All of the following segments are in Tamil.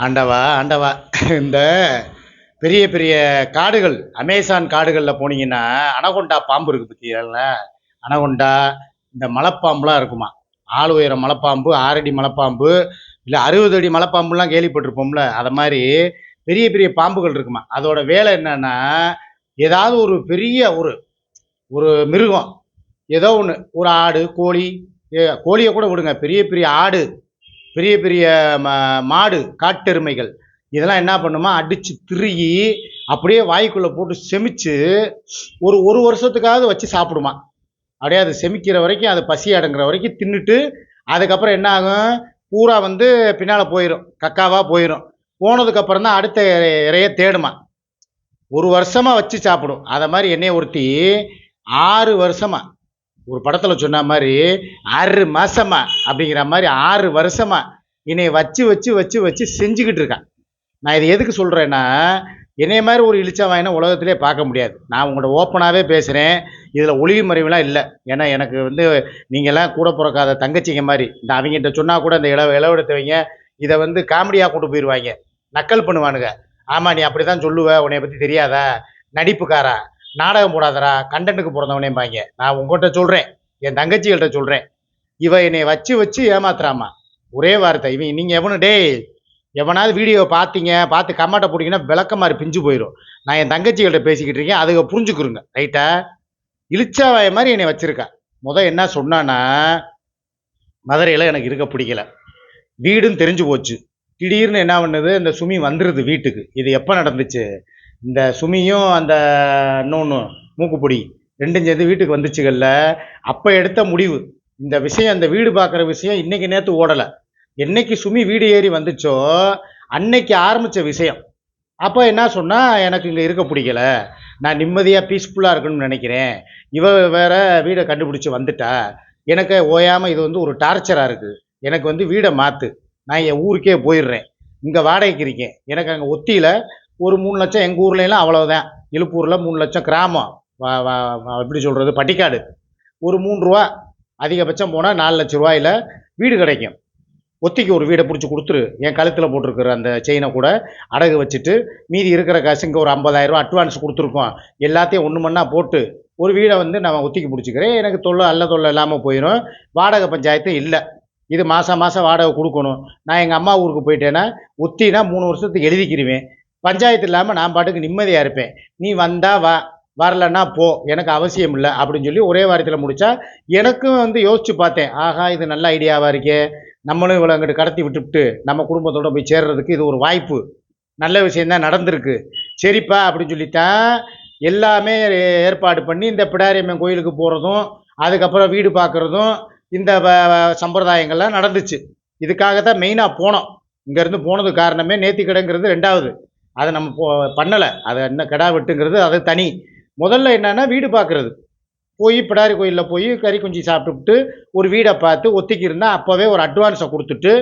ஆண்டவா ஆண்டவா. இந்த பெரிய பெரிய காடுகள் அமேசான் காடுகளில் போனீங்கன்னா அனகொண்டா பாம்பு இருக்கு பற்றியல்ல அனகொண்டா இந்த மலைப்பாம்புலாம் இருக்குமா? ஆள் உயர மலைப்பாம்பு ஆறடி மலைப்பாம்பு இல்லை அறுபது அடி மலைப்பாம்புலாம் கேள்விப்பட்டிருப்போம்ல. அதை மாதிரி பெரிய பெரிய பாம்புகள் இருக்குமா? அதோட வேலை என்னன்னா ஏதாவது ஒரு பெரிய ஒரு ஒரு மிருகம் ஏதோ ஒன்று ஒரு ஆடு கோழி ஏ- கோழியை கூட விடுங்க. பெரிய பெரிய ஆடு பெரிய பெரிய மாடு காட்டெருமைகள். இதெல்லாம் என்ன பண்ணுமா? அடித்து திருகி அப்படியே வாய்க்குள்ளே போட்டு செமிச்சு ஒரு ஒரு வருஷத்துக்காவது வச்சு சாப்பிடுமா? அப்படியே அது செமிக்கிற வரைக்கும் அது பசி அடங்குற வரைக்கும் தின்னுட்டு அதுக்கப்புறம் என்ன ஆகும்? பூரா வந்து பின்னால் போயிடும் கக்காவாக போயிடும் போனதுக்கப்புறம் தான் அடுத்த இறைய தேடுமா? ஒரு வருஷமாக வச்சு சாப்பிடும். அதை மாதிரி என்னைய ஒருத்தி ஆறு வருஷமாக ஒரு படத்தில் சொன்ன மாதிரி ஆறு மாசமா அப்படிங்கிற மாதிரி ஆறு வருஷமா என்னை வச்சு வச்சு வச்சு வச்சு செஞ்சுக்கிட்டு இருக்கான் நான் இதை எதுக்கு சொல்கிறேன்னா என்னைய மாதிரி ஒரு இழிச்ச வாங்கினா உலகத்திலே பார்க்க முடியாது. நான் உங்கள்கிட்ட ஓப்பனாகவே பேசுகிறேன் இதில் ஒளிவு மறைவுலாம் இல்லை. ஏன்னா எனக்கு வந்து நீங்கள்லாம் கூட பிறக்காத தங்கச்சிங்க மாதிரி. இந்த அவங்ககிட்ட சொன்னால் கூட இந்த இளவு இளவெடுத்தவங்க இதை வந்து காமெடியாக கொண்டு போயிடுவாங்க நக்கல் பண்ணுவானுங்க. ஆமாம் நீ அப்படி தான் சொல்லுவ. உன்னைய பற்றி தெரியாதா? நடிப்புக்காரா? நாடகம் போடாதடா கண்டென்ட்டுக்கு பிறந்தவனேம்பாங்க. நான் உங்கள்கிட்ட சொல்கிறேன் என் தங்கச்சிகள்கிட்ட சொல்கிறேன் இவ என்னை வச்சு வச்சு ஏமாத்துறாமா ஒரே வார்த்தை. இவன் நீங்கள் எவனு டேய் எவனாவது வீடியோவை பார்த்தீங்க பார்த்து கம்மாட்ட போட்டிங்கன்னா விளக்க மாதிரி பிஞ்சு போயிடும் நான் என் தங்கச்சிகள்கிட்ட பேசிக்கிட்டு இருக்கேன். அதுக புரிஞ்சுக்குருங்க. ரைட்டா இழிச்சாவாய மாதிரி என்னை வச்சுருக்கேன் முத என்ன சொன்னான்னா மதுரையில் எனக்கு இருக்க பிடிக்கல. வீடும் தெரிஞ்சு போச்சு. திடீர்னு என்ன பண்ணுது? இந்த சுமி வந்துடுது வீட்டுக்கு. இது எப்போ நடந்துச்சு? இந்த சுமியும் அந்த இன்னொன்று மூக்குப்பொடி ரெண்டும் சேர்ந்து வீட்டுக்கு வந்துச்சுகள்ல அப்போ எடுத்த முடிவு. இந்த விஷயம் அந்த வீடு பார்க்குற விஷயம் இன்னைக்கு நேற்று ஓடலை. என்னைக்கு சுமி வீடு ஏறி வந்துச்சோ அன்னைக்கு ஆரம்பித்த விஷயம். அப்போ என்ன சொன்னால் எனக்கு இங்கே இருக்க பிடிக்கல. நான் நிம்மதியாக பீஸ்ஃபுல்லாக இருக்கணும்னு நினைக்கிறேன். இவ வேற வீடை கண்டுபிடிச்சி வந்துட்டா. எனக்கு ஓயாமல் இது வந்து ஒரு டார்ச்சராக இருக்குது எனக்கு வந்து வீடை மாற்று நான் என் ஊருக்கே போயிடுறேன். இங்கே வாடகைக்கு இருக்கேன். எனக்கு அங்கே ஒத்தியில் ஒரு மூணு லட்சம் எங்கள் ஊர்லலாம் அவ்வளோதான் இழுப்பூரில் மூணு லட்சம் கிராமம். எப்படி சொல்கிறது பட்டிக்காடு. ஒரு மூணு ரூபா அதிகபட்சம் போனால் நாலு லட்ச ரூபாயில் வீடு கிடைக்கும். ஒத்திக்கு ஒரு வீடை பிடிச்சி கொடுத்துரு. என் கழுத்தில் போட்டிருக்கிற அந்த செயினை கூட அடகு வச்சுட்டு மீதி இருக்கிற காசு இங்கே ஒரு 50000 அட்வான்ஸ் கொடுத்துருக்கோம். எல்லாத்தையும் ஒன்று மண்ணா போட்டு ஒரு வீடை வந்து நான் ஒத்திக்கு பிடிச்சிக்கிறேன். எனக்கு தொல்லை அல்ல தொல்லை இல்லாமல் போயிடும் வாடகை பஞ்சாயத்து இல்லை. இது மாதம் மாதம் வாடகை கொடுக்கணும். நான் எங்கள் அம்மா ஊருக்கு போயிட்டேன்னா ஒத்தினா மூணு வருஷத்துக்கு எழுதிக்கிருவேன். பஞ்சாயத்து இல்லாமல் நான் பாட்டுக்கு நிம்மதியாக இருப்பேன். நீ வந்தா வா வரலன்னா போ எனக்கு அவசியம் இல்லை அப்படின்னு சொல்லி ஒரே வாரத்தில் முடித்தா எனக்கும் வந்து யோசிச்சு பார்த்தேன். ஆகா இது நல்ல ஐடியாவாக இருக்கே. நம்மளும் இவ்வளோ அங்கிட்டு கடத்தி விட்டுவிட்டு நம்ம குடும்பத்தோடு போய் சேர்றதுக்கு இது ஒரு வாய்ப்பு. நல்ல விஷயம்தான் நடந்திருக்கு. சரிப்பா அப்படின்னு சொல்லித்தான் எல்லாமே ஏற்பாடு பண்ணி இந்த பிடாரியம்மன் கோயிலுக்கு போகிறதும் அதுக்கப்புறம் வீடு பார்க்குறதும் இந்த வ- சம்பிரதாயங்கள்லாம் நடந்துச்சு. இதுக்காக தான் மெயினாக போனோம். இங்கேருந்து போனது காரணமே நேர்த்திக்கடைங்கிறது ரெண்டாவது. அதை நம்ம போ பண்ணலை. அதை என்ன கிடா வெட்டுங்கிறது அது தனி. முதல்ல என்னென்னா வீடு பார்க்குறது போய் பிடாரி கோயிலில் போய் கறி குஞ்சு சாப்பிட்டுட்டு ஒரு வீடை பார்த்து ஒத்திக்கி இருந்தால் அப்போவே ஒரு அட்வான்ஸை கொடுத்துட்டு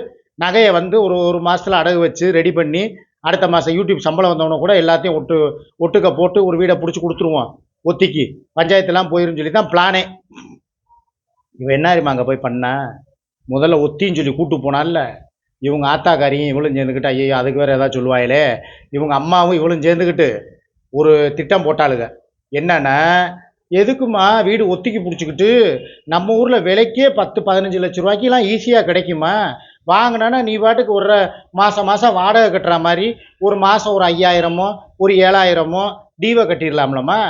நகையை வந்து ஒரு ஒரு மாதத்தில் அடகு வச்சு ரெடி பண்ணி அடுத்த மாதம் யூடியூப் சம்பளம் வந்தவன கூட எல்லாத்தையும் ஒட்டு ஒட்டுக்க போட்டு ஒரு வீடை பிடிச்சி கொடுத்துருவோம் ஒத்திக்கு. பஞ்சாயத்துலாம் போயிருன்னு சொல்லி தான் பிளானே இவன் என்ன தெரியுமா அங்கே போய் பண்ண? முதல்ல ஒத்தின்னு சொல்லி கூட்டு போனான்ல. இவங்க ஆத்தாக்காரியும் இவளும் சேர்ந்துக்கிட்டு ஐயோ அதுக்கு வேறு ஏதாவது சொல்லுவாயிலே. இவங்க அம்மாவும் இவளும் சேர்ந்துக்கிட்டு ஒரு திட்டம் போட்டாளுங்க என்னென்னா எதுக்குமா வீடு ஒத்திக்கி பிடிச்சிக்கிட்டு நம்ம ஊரில் விலைக்கே பத்து பதினஞ்சு லட்ச ரூபாய்க்கெல்லாம் ஈஸியாக கிடைக்குமா? வாங்கினா நீ பாட்டுக்கு ஒரு மாதம் மாதம் வாடகை கட்டுற மாதிரி ஒரு மாதம் ஒரு ஐயாயிரமோ ஒரு ஏழாயிரமோ டீவை கட்டிடலாம்லம்மா.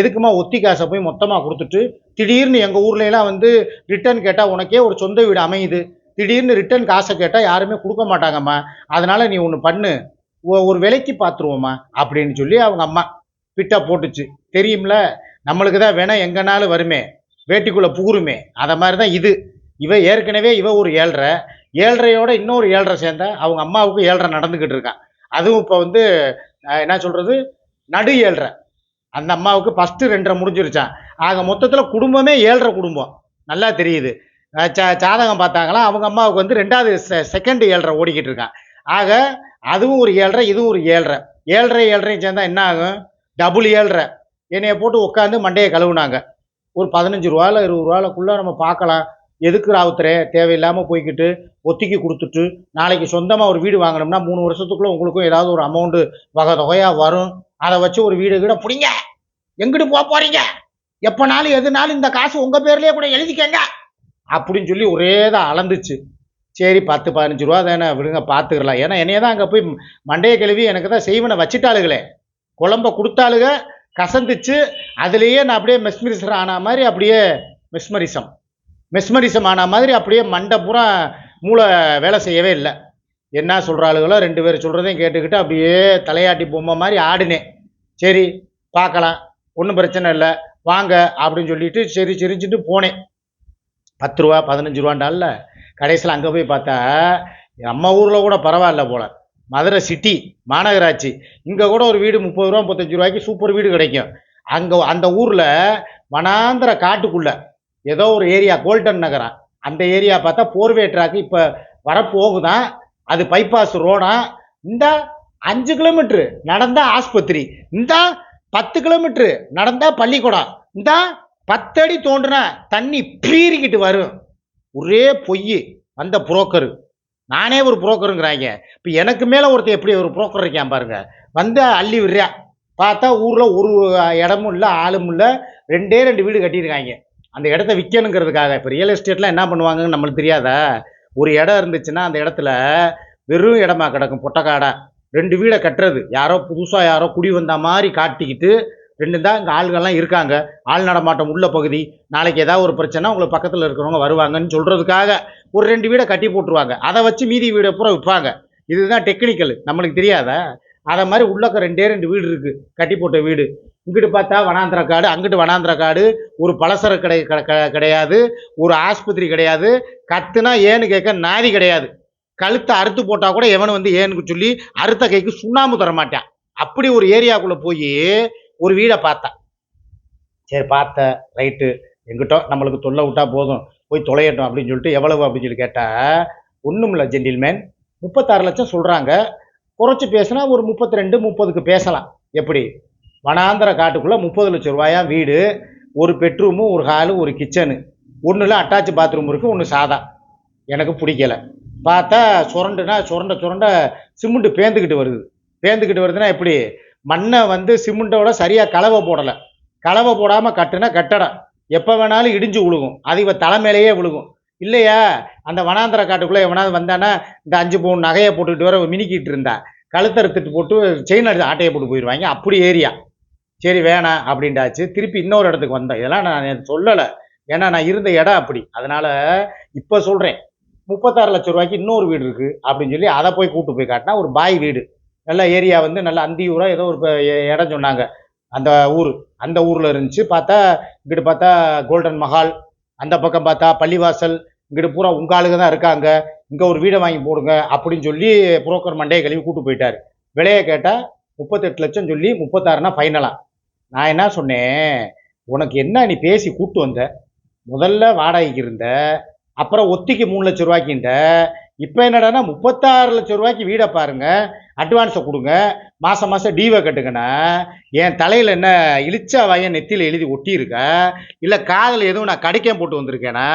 எதுக்குமா ஒத்தி காசை போய் மொத்தமாக கொடுத்துட்டு திடீர்னு எங்கள் ஊர்லலாம் வந்து ரிட்டர்ன் கேட்டால் உனக்கே ஒரு சொந்த வீடு அமையுது. திடீர்னு ரிட்டர்ன் காசை கேட்டால் யாருமே கொடுக்க மாட்டாங்கம்மா. அதனால் நீ ஒன்று பண்ணு. ஒரு விலைக்கு பார்த்துருவோம்மா அப்படின்னு சொல்லி அவங்க அம்மா பிட்டா போட்டுச்சு. தெரியும்ல? நம்மளுக்கு தான் வேணால் எங்கனாலும் வருமே. வேட்டிக்குள்ளே புகுருமே. அதை மாதிரி தான் இது. இவ ஏற்கனவே இவ ஒரு ஏழ்ரை. ஏழ்ரையோட இன்னொரு ஏழ்ரை சேர்ந்தா அவங்க அம்மாவுக்கு ஏழ்ரை நடந்துக்கிட்டு இருக்கான் அதுவும் இப்போ வந்து என்ன சொல்கிறது நடு ஏழ்ரை. அந்த அம்மாவுக்கு ஃபஸ்ட்டு ரெண்டரை முடிஞ்சிருச்சான் ஆக மொத்தத்தில் குடும்பமே ஏழ்ரை குடும்பம். நல்லா தெரியுது. ஜாதகம் பார்த்தாங்களா அவங்க அம்மாவுக்கு வந்து ரெண்டாவது செ செகண்ட் ஏழ்ரை ஓடிக்கிட்டு இருக்கான் ஆக அதுவும் ஒரு ஏழ்ரை இதுவும் ஒரு ஏழ்ரை. ஏழ்ரை ஏழ்ரையும் சேர்ந்தா என்ன ஆகும்? டபுள் ஏழ்ரை. என்னையை போட்டு உட்காந்து மண்டையை கழுவுனாங்க. ஒரு பதினஞ்சு ரூபாயில் இருபது ரூபாலக்குள்ளே நம்ம பார்க்கலாம். எதுக்கு ராவுத்தரே? தேவையில்லாமல் போய்க்கிட்டு ஒத்திக்கி கொடுத்துட்டு நாளைக்கு சொந்தமாக ஒரு வீடு வாங்கினோம்னா மூணு வருஷத்துக்குள்ளே உங்களுக்கும் ஏதாவது ஒரு அமௌண்ட்டு வகை தொகையாக வரும். அதை வச்சு ஒரு வீடு கூட பிடிங்க. எங்கிட்டு போக போகிறீங்க எப்போனாலும் எதுனாலும் இந்த காசு உங்கள் பேர்லேயே கூட எழுதிக்கங்க. அப்படின்னு சொல்லி ஒரே தான் அளந்துச்சு. சரி பத்து பதினஞ்சு ரூபா தானே விடுங்க பார்த்துக்கலாம் ஏன்னா என்னைய தான் அங்கே போய் மண்டையை கழுவி எனக்கு தான் செய்வனை வச்சிட்டாளுகளே. குழம்ப கொடுத்தாளுக கசந்துச்சு. அதுலேயே நான் அப்படியே மெஸ்மரிசர் ஆன மாதிரி அப்படியே மெஸ்மரிசம். மெஸ்மரிசம் ஆன மாதிரி அப்படியே மண்டை பூரா மூளை வேலை செய்யவே இல்லை. என்ன சொல்கிறாளுகளோ ரெண்டு பேர் சொல்கிறதையும் கேட்டுக்கிட்டு அப்படியே தலையாட்டி பொம்மை மாதிரி ஆடினேன் சரி பார்க்கலாம் ஒன்றும் பிரச்சனை இல்லை. வாங்க அப்படின்னு சொல்லிட்டு சரி சிரிச்சுட்டு போனேன். பத்து ரூபா பதினஞ்சு ரூபாண்டால கடைசியில் அங்கே போய் பார்த்தா நம்ம ஊரில் கூட பரவாயில்ல போல. மதுரை சிட்டி மாநகராட்சி. இங்கே கூட ஒரு வீடு முப்பது ரூபா முப்பத்தஞ்சு ரூபாய்க்கு சூப்பர் வீடு கிடைக்கும். அங்கே அந்த ஊரில் வனாந்திர காட்டுக்குள்ள ஏதோ ஒரு ஏரியா கோல்டன் நகரம் அந்த ஏரியா பார்த்தா போர்வே ட்ராக்கு இப்போ வரப்போகுதான் அது பைபாஸ் ரோடா இந்த அஞ்சு கிலோமீட்ரு நடந்தால் ஆஸ்பத்திரி. இந்த பத்து கிலோமீட்ரு நடந்தால் பள்ளிக்கூடம். இந்த பத்தடி தோன்றுனா தண்ணி பீறிக்கிட்டு வரும். ஒரே பொய் அந்த புரோக்கரு. நானே ஒரு புரோக்கருங்கிறாங்க. இப்போ எனக்கு மேலே ஒருத்தர் எப்படி ஒரு புரோக்கர் இருக்கான் பாருங்க. வந்து அள்ளி விடுறியா பார்த்தா ஊரில் ஒரு இடமும் இல்லை ஆளும் இல்லை. ரெண்டே ரெண்டு வீடு கட்டியிருக்காங்க. அந்த இடத்த விற்கணுங்கிறதுக்காக இப்போ ரியல் எஸ்டேட்லாம் என்ன பண்ணுவாங்கன்னு நம்மளுக்கு தெரியாதா? ஒரு இடம் இருந்துச்சுன்னா அந்த இடத்துல வெறும் இடமா கிடக்கும். பொட்டக்காடா. ரெண்டு வீடை கட்டுறது. யாரோ புதுசாக யாரோ குடி வந்த மாதிரி காட்டிக்கிட்டு ரெண்டு தான் இங்கே ஆள்கள்லாம் இருக்காங்க. ஆள் நடமாட்டம் உள்ள பகுதி. நாளைக்கு ஏதாவது ஒரு பிரச்சனை உங்களுக்கு பக்கத்தில் இருக்கிறவங்க வருவாங்கன்னு சொல்கிறதுக்காக ஒரு ரெண்டு வீடை கட்டி போட்டுருவாங்க. அதை வச்சு மீதி வீடை பூரா விற்பாங்க. இதுதான் டெக்னிக்கல் நம்மளுக்கு தெரியாத. அதை மாதிரி உள்ளக்க ரெண்டே ரெண்டு வீடு இருக்குது கட்டி போட்ட வீடு. இங்கிட்டு பார்த்தா வனாந்திர காடு அங்கிட்டு வனாந்திர காடு. ஒரு பலசர கடை க- க- கிடையாது. ஒரு ஆஸ்பத்திரி கிடையாது. கத்துனா ஏன்னு கேட்க நாதி கிடையாது. கழுத்தை அறுத்து போட்டால் கூட எவனும் வந்து ஏன்னு சொல்லி அறுத்த கைக்கு சுண்ணாம்பு தரமாட்டான். அப்படி ஒரு ஏரியாக்குள்ளே போய் ஒரு வீடை பார்த்தேன் சரி பார்த்த ரைட்டு எங்கிட்ட நம்மளுக்கு தொல்லை விட்டா போதும் போய் தொலையட்டும் அப்படின்னு சொல்லிட்டு எவ்வளவு அப்படின்னு சொல்லி கேட்டால் ஒன்றும் இல்லை ஜென்டில்மேன் முப்பத்தாறு லட்சம் சொல்கிறாங்க குறைச்சி பேசினா ஒரு முப்பத்தி ரெண்டு முப்பதுக்கு பேசலாம். எப்படி? வனாந்திர காட்டுக்குள்ளே முப்பது லட்சம் ரூபாயா வீடு ஒரு பெட்ரூமு ஒரு ஹாலு ஒரு கிச்சனு. ஒன்றில் அட்டாச் பாத்ரூம் இருக்குது ஒன்று சாதா. எனக்கு பிடிக்கல. பார்த்தா சுரண்டுனா சுரண்ட சுரண்ட சிமெண்ட்டு பேந்துக்கிட்டு வருது. பேந்துக்கிட்டு வருதுன்னா எப்படி? மண்ணை வந்து சிமெண்ட்டோட சரியாக கலவை போடலை. கலவை போடாமல் கட்டுனா கட்டடம். எப்போ வேணாலும் இடிஞ்சு விழுகும் அது இவ தலைமையிலேயே விழுகும். இல்லையா? அந்த வனாந்திர காட்டுக்குள்ளே எவனாவது வந்தானா இந்த அஞ்சு பவுன் நகையை போட்டுக்கிட்டு வர மினிக்கிட்டு இருந்தா. கழுத்தறுத்துட்டு போட்டு செயின் அடிச்சு ஆட்டையை போட்டு போயிடுவாங்க அப்படி ஏரியா. சரி வேணாம் அப்படின்டாச்சு. திருப்பி இன்னொரு இடத்துக்கு வந்தேன் இதெல்லாம் நான் சொல்லலை. ஏன்னா நான் இருந்த இடம் அப்படி. அதனால இப்போ சொல்கிறேன் முப்பத்தாறு லட்சம் ரூபாய்க்கு இன்னொரு வீடு இருக்குது அப்படின்னு சொல்லி அதை போய் கூப்பிட்டு போய் காட்டினா ஒரு பாய் வீடு. நல்ல ஏரியா வந்து நல்ல அந்தியூரா ஏதோ ஒரு இடம் சொன்னாங்க. அந்த ஊர். அந்த ஊரில் இருந்துச்சு. பார்த்தா இங்கிட்டு பார்த்தா கோல்டன் மஹால் அந்த பக்கம் பார்த்தா பள்ளிவாசல். இங்கிட்டு பூரா உங்க ஆளுங்க தான் இருக்காங்க. இங்கே ஒரு வீடை வாங்கி போடுங்க அப்படின்னு சொல்லி புரோக்கர் மண்டையை கழுவி கூட்டு போயிட்டார். விலையை கேட்டால் முப்பத்தெட்டு லட்சம் சொல்லி முப்பத்தாறுனா ஃபைனலாக நான் என்ன சொன்னேன்? உனக்கு என்ன நீ பேசி கூட்டு வந்த? முதல்ல வாடகைக்கு இருந்த. அப்புறம் ஒத்திக்கு மூணு லட்சம் ரூபாய்க்கின்ற இப்போ என்னடானா முப்பத்தாறு லட்சம் ரூபாய்க்கு வீடை பாருங்க. அட்வான்ஸை கொடுங்க. மாதம் மாதம் டீவை கட்டுங்கண்ணா. என் தலையில் என்ன இழிச்சா வாயன் நெத்தியில் எழுதி ஒட்டியிருக்க? இல்லை காதில் எதுவும் நான் கடைக்கம் போட்டு வந்திருக்கேனா?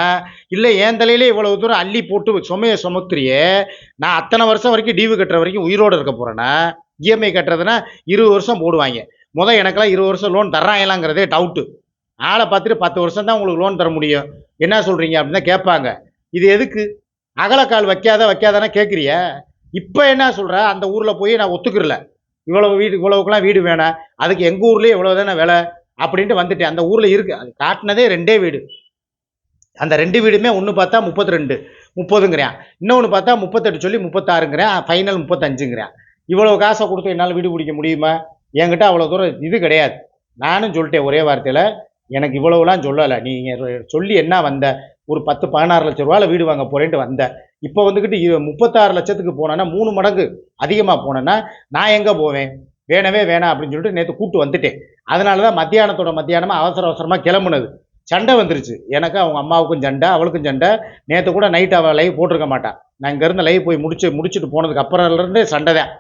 இல்லை என் தலையிலே இவ்வளவு தூரம் அள்ளி போட்டு சுமையை சுமத்துறியே? நான் அத்தனை வருஷம் வரைக்கும் டீவு கட்டுற வரைக்கும் உயிரோடு இருக்க போகிறேன்னா இஎம்ஐ கட்டுறதுனா இருபது வருஷம் போடுவாங்க. முதல் எனக்கெல்லாம் இருபது வருஷம் லோன் தர்றாங்களாங்கிறதே டவுட்டு ஆளை பார்த்துட்டு பத்து வருஷம் தான் உங்களுக்கு லோன் தர முடியும். என்ன சொல்கிறீங்க அப்படின்னு கேட்பாங்க. இது எதுக்கு? அகலக்கால் வைக்காத வைக்காதானே கேட்குறிய இப்போ என்ன சொல்கிற அந்த ஊரில் போய் நான் ஒத்துக்கிறல. இவ்வளவு வீடு இவ்வளவுக்குலாம் வீடு வேணாம். அதுக்கு எங்கள் ஊர்லேயே இவ்வளோ தானே விலை? அப்படின்ட்டு வந்துட்டேன். அந்த ஊரில் இருக்குது அது காட்டினதே ரெண்டே வீடு. அந்த ரெண்டு வீடுமே ஒன்று பார்த்தா முப்பத்தி ரெண்டு முப்பதுங்கிறேன். இன்னொன்று பார்த்தா முப்பத்தெட்டு சொல்லி முப்பத்தாறுங்கிறேன். ஃபைனல் முப்பத்தஞ்சுங்கிறேன். இவ்வளோ காசை கொடுத்து என்னால் வீடு பிடிக்க முடியுமா? என்கிட்ட அவ்வளோ தூரம் இது கிடையாது. நானும் சொல்லிட்டேன் ஒரே வார்த்தையில் எனக்கு இவ்வளவுலாம் சொல்லலை. நீங்கள் சொல்லி என்ன வந்த? ஒரு பத்து பதினாறு லட்ச ரூபாயில் வீடு வாங்க போகிறேன்ட்டு வந்தேன் இப்போ வந்துக்கிட்டு முப்பத்தாறு லட்சத்துக்கு போனேன்னா மூணு மடங்கு அதிகமாக போனேன்னா நான் எங்கே போவேன்? வேணவே வேணாம் அப்படின்னு சொல்லிட்டு நேற்று கூட்டு வந்துட்டேன். அதனால தான் மத்தியானத்தோட மத்தியானமாக அவசர அவசரமாக கிளம்புனது. சண்டை வந்துருச்சு. எனக்கு அவங்க அம்மாவுக்கும் சண்டை அவளுக்கும் சண்டை. நேற்று கூட நைட் அவள் லைவ் போட்டிருக்க மாட்டான் நான் இங்கேருந்து லைவ் போய் முடிச்சு முடிச்சுட்டு போனதுக்கு அப்புறம்லேருந்து சண்டை தான்.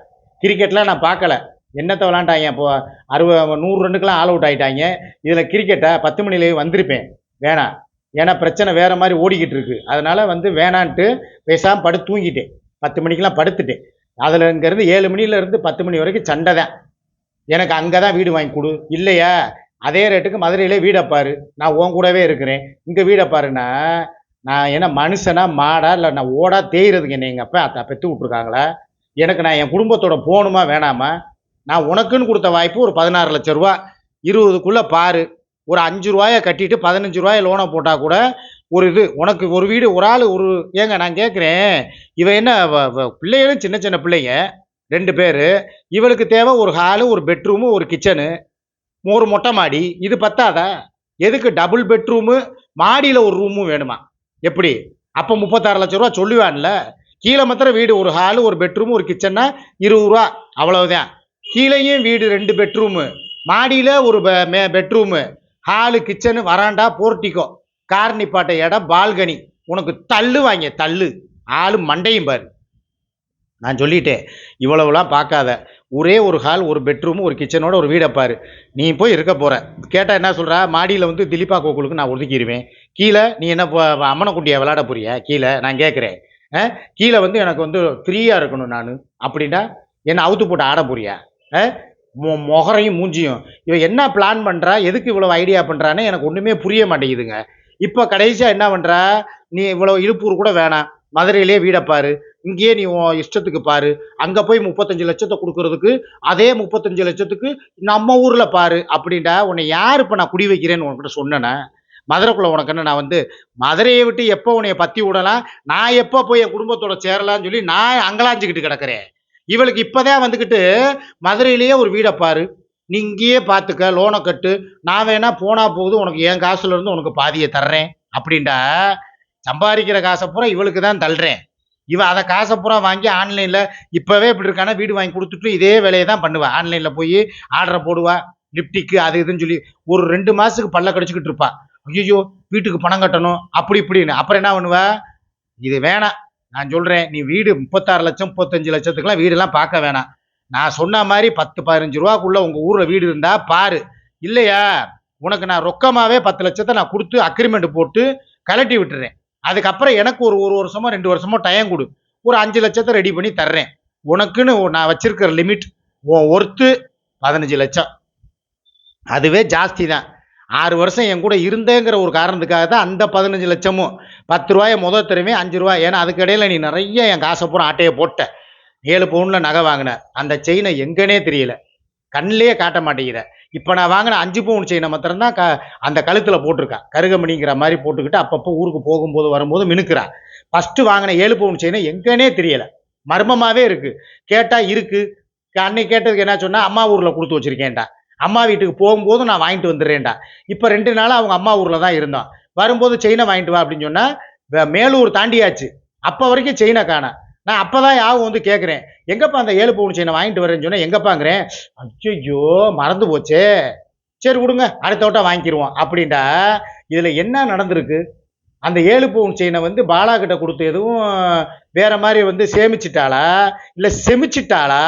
கிரிக்கெட்லாம் நான் பார்க்கல. என்னத்தை விளாண்டாங்க இப்போ அறுபது நூறு ரன்னுக்கெலாம் ஆல் அவுட் ஆயிட்டாங்க. இதில் கிரிக்கெட்டை பத்து மணிலேயே வந்திருப்பேன். வேணாம். ஏன்னா பிரச்சனை வேறு மாதிரி ஓடிக்கிட்டு இருக்கு. அதனால் வந்து வேணான்ட்டு பேசாமல் படுத்து தூங்கிட்டேன். பத்து மணிக்கெலாம் படுத்துட்டேன். அதில் இங்கேருந்து ஏழு மணிலேருந்து பத்து மணி வரைக்கும் சண்டை தான். எனக்கு அங்கே தான் வீடு வாங்கி கொடு. இல்லையா? அதே ரேட்டுக்கு மதுரையிலே வீடை பாரு. நான் உன் கூடவே இருக்கிறேன். இங்கே வீடை பாருன்னா நான் என்ன மனுஷனா மாடா? இல்லை நான் ஓடா தேய்றதுக்கு என்ன எங்கள் அப்பா அத்தை பெற்று விட்ருக்காங்களா எனக்கு நான் என் குடும்பத்தோட போகணுமா வேணாமா? நான் உனக்குன்னு கொடுத்த வாய்ப்பு ஒரு பதினாறு லட்ச ரூபா. இருபதுக்குள்ளே பாரு. ஒரு அஞ்சு ரூபாயை கட்டிட்டு பதினஞ்சு ரூபாயை லோனை போட்டால் கூட ஒரு இது உனக்கு ஒரு வீடு ஒரு ஆள் ஒரு ஏங்க நான் கேட்குறேன் இவன் என்ன வ- வ- பிள்ளைகளும் சின்ன சின்ன பிள்ளைங்க ரெண்டு பேர். இவளுக்கு தேவை ஒரு ஹாலு ஒரு பெட்ரூமு ஒரு கிச்சனு ஒரு மொட்டை மாடி. இது பத்தாதா? எதுக்கு டபுள் பெட்ரூமு மாடியில் ஒரு ரூமும் வேணுமா? எப்படி? அப்போ முப்பத்தாறு லட்ச ரூபா சொல்லுவான்ல. கீழே மாத்திரம் வீடு ஒரு ஹாலு ஒரு பெட்ரூம் ஒரு கிச்சன்னா இருபது ரூபா. அவ்வளவுதான். கீழேயும் வீடு ரெண்டு பெட்ரூமு மாடியில் ஒரு பெ- மே bedroom hall kitchen veranda portico car நிப்பாட்ட இடம் பால்கனி. உனக்கு தள்ளு வாங்க தள்ளு. ஆளு மண்டையும் பாரு. நான் சொல்லிட்டேன் இவ்வளவுலாம் பார்க்காத. ஒரே ஒரு ஹால் ஒரு பெட்ரூம் ஒரு கிச்சனோட ஒரு வீடை பாரு. நீ போய் இருக்க போகிற கேட்டால் என்ன சொல்கிறா மாடியில் வந்து திலீபா கோகுலுக்கு நான் ஒதுக்கிடுவேன் கீழே நீ என்ன அம்மனை அம்மனக்குட்டியை விளாட போறியா? கீழே நான் கேட்குறேன் கீழே வந்து எனக்கு வந்து ஃப்ரீயாக இருக்கணும் நான். அப்படின்னா என்ன அவுத்து போட்டு ஆட போறியா? ஆ? முகரையும் மூஞ்சியும். இவன் என்ன பிளான் பண்ணுறா எதுக்கு இவ்வளோ ஐடியா பண்ணுறான்னு எனக்கு ஒன்றுமே புரிய மாட்டேங்குதுங்க. இப்போ கடைசியாக என்ன பண்ணுறா நீ இவ்வளோ இழுப்பூர் கூட வேணாம். மதுரையிலே வீடை பாரு. இங்கேயே நீ உன் இஷ்டத்துக்கு பாரு. அங்கே போய் முப்பத்தஞ்சு லட்சத்தை கொடுக்கறதுக்கு அதே முப்பத்தஞ்சு லட்சத்துக்கு நம்ம ஊரில் பாரு அப்படின்டா உன்னை யார் இப்போ நான் குடி வைக்கிறேன்னு உன்கிட்ட சொன்னேனே? மதுரைக்குள்ள உனக்கு என்ன நான் வந்து மதுரையை விட்டு எப்போ உன்னைய பற்றி விடலாம்? நான் எப்போ போய் என் குடும்பத்தோட சேரலாம்னு சொல்லி நான் அங்கலாஞ்சிக்கிட்டு கிடக்கிறேன். இவளுக்கு இப்போதான் வந்துக்கிட்டு மதுரையிலேயே ஒரு வீடை பாரு. நீ இங்கேயே பார்த்துக்க லோனை கட்டு. நான் வேணா போனால் போகுது உனக்கு என் காசுலேருந்து உனக்கு பாதியை தர்றேன் அப்படின்டா சம்பாதிக்கிற காசை பூரா இவளுக்கு தான் தள்ளுறேன். இவள் அதை காசை பூரா வாங்கி ஆன்லைனில் இப்போவே இப்படி இருக்கானா வீடு வாங்கி கொடுத்துட்டு இதே வேலையை தான் பண்ணுவா. ஆன்லைனில் போய் ஆர்டரை போடுவா லிப்டிக்கு அது இதுன்னு சொல்லி ஒரு ரெண்டு மாதத்துக்கு பல்ல கடிச்சிக்கிட்டு இருப்பா. ஐயோ வீட்டுக்கு பணம் கட்டணும் அப்படி இப்படின்னு. அப்புறம் என்ன பண்ணுவா? இது வேணாம். நான் சொல்கிறேன் நீ வீடு முப்பத்தாறு லட்சம் முப்பத்தஞ்சு லட்சத்துக்குலாம் வீடெல்லாம் பார்க்க வேணாம். நான் சொன்ன மாதிரி பத்து பதினஞ்சு ரூபாக்குள்ளே உங்கள் ஊரில் வீடு இருந்தால் பாரு. இல்லையா? உனக்கு நான் ரொக்கமாகவே பத்து லட்சத்தை நான் கொடுத்து அக்ரிமெண்ட் போட்டு கலட்டி விட்டுறேன். அதுக்கப்புறம் எனக்கு ஒரு ஒரு வருஷமோ ரெண்டு வருஷமோ டைம் கொடு. ஒரு அஞ்சு லட்சத்தை ரெடி பண்ணி தர்றேன். உனக்குன்னு நான் வச்சிருக்கிற லிமிட் உன் ஒர்த்து பதினஞ்சு லட்சம். அதுவே ஜாஸ்தி தான். ஆறு வருஷம் என் கூட இருந்தேங்கிற ஒரு காரணத்துக்காக தான் அந்த பதினஞ்சு லட்சமும் பத்து ரூபாயை முதல் தருவேன் அஞ்சு ரூபாய். ஏன்னா அதுக்கு நீ நிறைய என் காசை பூரா ஆட்டையை போட்ட. ஏழு பவுனில் நகை வாங்கின. அந்த செயினை எங்கன்னே தெரியல. கண்ணிலேயே காட்ட மாட்டேங்கிற. இப்போ நான் வாங்கின அஞ்சு பவுன் செயினை மாத்திரம்தான் க அந்த கழுத்தில் போட்டிருக்கா. கருகமணிங்கிற மாதிரி போட்டுக்கிட்டு அப்பப்போ ஊருக்கு போகும்போது வரும்போது மினுக்கிறா. ஃபஸ்ட்டு வாங்கின ஏழு பவுன் செயினை எங்கன்னே தெரியல. மர்மமாகவே இருக்குது கேட்டால் இருக்குது அன்னைக்கு கேட்டதுக்கு என்ன சொன்னால் அம்மா ஊரில் கொடுத்து வச்சிருக்கேன்டா. அம்மா வீட்டுக்கு போகும்போது நான் வாங்கிட்டு வந்துடுறேன்டா. இப்போ ரெண்டு நாளாக அவங்க அம்மா ஊரில் தான் இருந்தோம் வரும்போது செயினை வாங்கிட்டு வா அப்படின்னு சொன்னால் மேலூர் தாண்டியாச்சு. அப்போ வரைக்கும் செயினை காண. நான் அப்போ தான் யாவும் வந்து கேட்குறேன் எங்கப்பா அந்த ஏழு பவுன் செயினை வாங்கிட்டு வரேன்னு சொன்னால் எங்கப்பாங்கிறேன்? அச்சோ மறந்து போச்சே. சரி விடுங்க. அடுத்த வட்டம் அப்படின்டா. இதில் என்ன நடந்திருக்கு? அந்த ஏழு பவுன் செயினை வந்து பாலா கிட்ட கொடுத்து எதுவும் வேற மாதிரி வந்து சேமிச்சிட்டாளா? இல்லை செமிச்சிட்டாளா?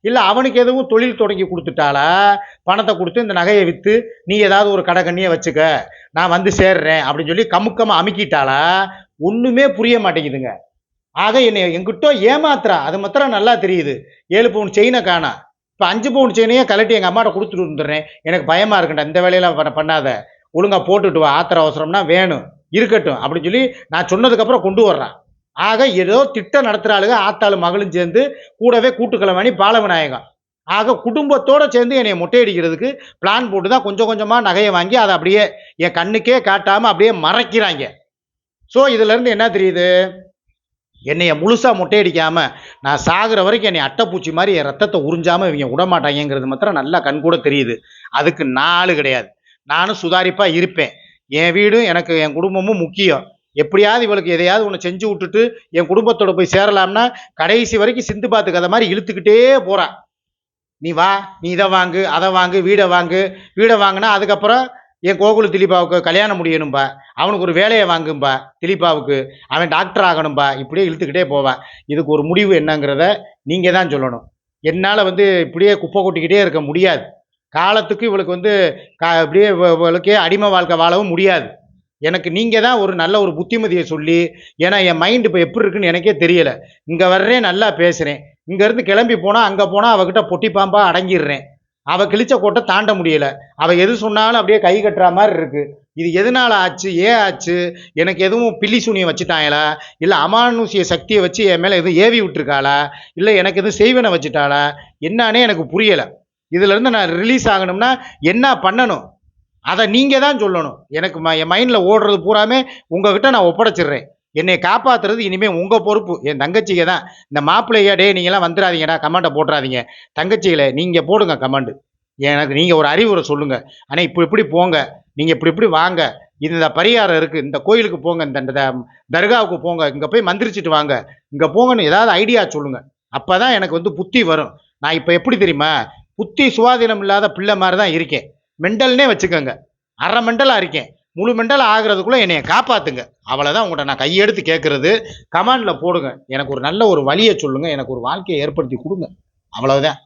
இல்லை அவனுக்கு எதுவும் தொழில் தொடங்கி கொடுத்துட்டாளா? பணத்தை கொடுத்து இந்த நகையை விற்று நீ ஏதாவது ஒரு கடை கண்ணியை வச்சுக்க நான் வந்து சேர்றேன் அப்படின்னு சொல்லி கமுக்கமாக அமுக்கிட்டாளா? ஒன்றுமே புரிய மாட்டேங்குதுங்க. ஆக என்னை எங்கிட்ட ஏமாத்துறா. அது மாத்திரம் நல்லா தெரியுது. ஏழு பவுன் செயினை காணா. இப்போ அஞ்சு பவுன் செயினையே கலட்டி எங்கள் அம்மாட்ட கொடுத்துட்டு வந்துடுறேன். எனக்கு பயமாக இருக்குண்டா. இந்த வேலையெல்லாம் பண்ணாத. ஒழுங்கா போட்டுட்டு வா. ஆத்திர அவசரம்னா வேணும். இருக்கட்டும் அப்படின்னு சொல்லி நான் சொன்னதுக்கப்புறம் கொண்டு வர்றான். ஆக ஏதோ திட்டம் நடத்துகிறாளுங்க ஆத்தாள் மகளும் சேர்ந்து கூடவே கூட்டுக்கிழமணி பாலவிநாயகம். ஆக குடும்பத்தோடு சேர்ந்து என்னை மொட்டையடிக்கிறதுக்கு பிளான் போட்டு தான் கொஞ்சம் கொஞ்சமாக நகையை வாங்கி அதை அப்படியே என் கண்ணுக்கே காட்டாமல் அப்படியே மறைக்கிறாங்க. ஸோ இதுலேருந்து என்ன தெரியுது? என்னைய முழுசாக மொட்டையடிக்காமல் நான் சாகுற வரைக்கும் என்னை அட்டைப்பூச்சி மாதிரி என் ரத்தத்தை உறிஞ்சாமல் இவங்க விட மாட்டாங்கங்கிறது மாத்திரம் நல்லா கண் கூட தெரியுது. அதுக்கு நாள் கிடையாது. நானும் சுதாரிப்பாக இருப்பேன். என் வீடும் எனக்கு என் குடும்பமும் முக்கியம். எப்படியாவது இவளுக்கு எதையாவது ஒன்று செஞ்சு விட்டுட்டு என் குடும்பத்தோட போய் சேரலாம்னா கடைசி வரைக்கும் சிந்து பாத்து கதை மாதிரி இழுத்துக்கிட்டே போகிறான் நீ வா நீ இதை வாங்கு அதை வாங்கு வீடை வாங்கு. வீடை வாங்கினா அதுக்கப்புறம் என் கோகுல திலீபாவுக்கு கல்யாணம் முடியணும்பா. அவனுக்கு ஒரு வேலையை வாங்கும்பா திலீபாவுக்கு. அவன் டாக்டர் ஆகணும்பா. இப்படியே இழுத்துக்கிட்டே போவான் இதுக்கு ஒரு முடிவு என்னங்கிறத நீங்கள் தான் சொல்லணும். என்னால் வந்து இப்படியே குப்பை கொட்டிக்கிட்டே இருக்க முடியாது. காலத்துக்கு இவளுக்கு வந்து கா அப்படியே அடிமை வாழ்க்கை வாழவும் முடியாது. எனக்கு நீங்கள் தான் ஒரு நல்ல ஒரு புத்திமதியை சொல்லி ஏன்னா என் மைண்ட் இப்போ எப்படி இருக்குன்னு எனக்கே தெரியலை. இங்கே வர்றேன் நல்லா பேசுகிறேன் இங்கேருந்து கிளம்பி போனால் அங்கே போனால் அவகிட்ட பொட்டி பாம்பாக அடங்கிடுறேன். அவள் கிழிச்ச கோட்டை தாண்ட முடியலை. அவள் எது சொன்னாலும் அப்படியே கை கட்டுற மாதிரி இருக்குது இது எதனால் ஆச்சு? ஏன் ஆச்சு? எனக்கு எதுவும் பில்லி சூனியம் வச்சுட்டாங்களா? இல்லை அமானுஷிய சக்தியை வச்சு என் மேலே எதுவும் ஏவி விட்டுருக்காளா? இல்லை எனக்கு எதுவும் செய்வனை வச்சுட்டாளா? என்னானே எனக்கு புரியலை. இதுலேருந்து நான் ரிலீஸ் ஆகணும்னா என்ன பண்ணணும்? அதை நீங்கள் தான் சொல்லணும். எனக்கு ம என் மைண்டில் ஓடுறது பூராமே உங்ககிட்ட நான் ஒப்படைச்சிடுறேன். என்னை காப்பாற்றுறது இனிமேல் உங்கள் பொறுப்பு. என் தங்கச்சிக தான். இந்த மாப்பிள்ளையா டே நீங்களாம் வந்துடாதீங்கடா கமெண்ட்டை போட்டுறாதீங்க. தங்கச்சிகளை நீங்கள் போடுங்க கமெண்டு எனக்கு நீங்கள் ஒரு அறிவுரை சொல்லுங்கள் ஆனால் இப்படி இப்படி போங்க. நீங்கள் இப்படி இப்படி வாங்க. இந்த பரிகாரம் இருக்குது இந்த கோயிலுக்கு போங்க. இந்த இந்த தர்காவுக்கு போங்க. இங்கே போய் மந்திரிச்சிட்டு வாங்க. இங்கே போங்கன்னு ஏதாவது ஐடியா சொல்லுங்கள் அப்போ தான் எனக்கு வந்து புத்தி வரும். நான் இப்போ எப்படி தெரியுமா? புத்தி சுவாதீனம் இல்லாத பிள்ளை மாதிரி தான் இருக்கேன். மெண்டல்னே வச்சுக்கோங்க. அரை மெண்டலாக இருக்கேன். முழு மெண்டல் ஆகிறதுக்குள்ளே என்னைய காப்பாற்றுங்க அவ்வளோதான் உங்கள்கிட்ட நான் கையெடுத்து கேட்குறது கமாண்டில் போடுங்க. எனக்கு ஒரு நல்ல ஒரு வழியை சொல்லுங்கள் எனக்கு ஒரு வாழ்க்கையை ஏற்படுத்தி கொடுங்க. அவ்வளோதான்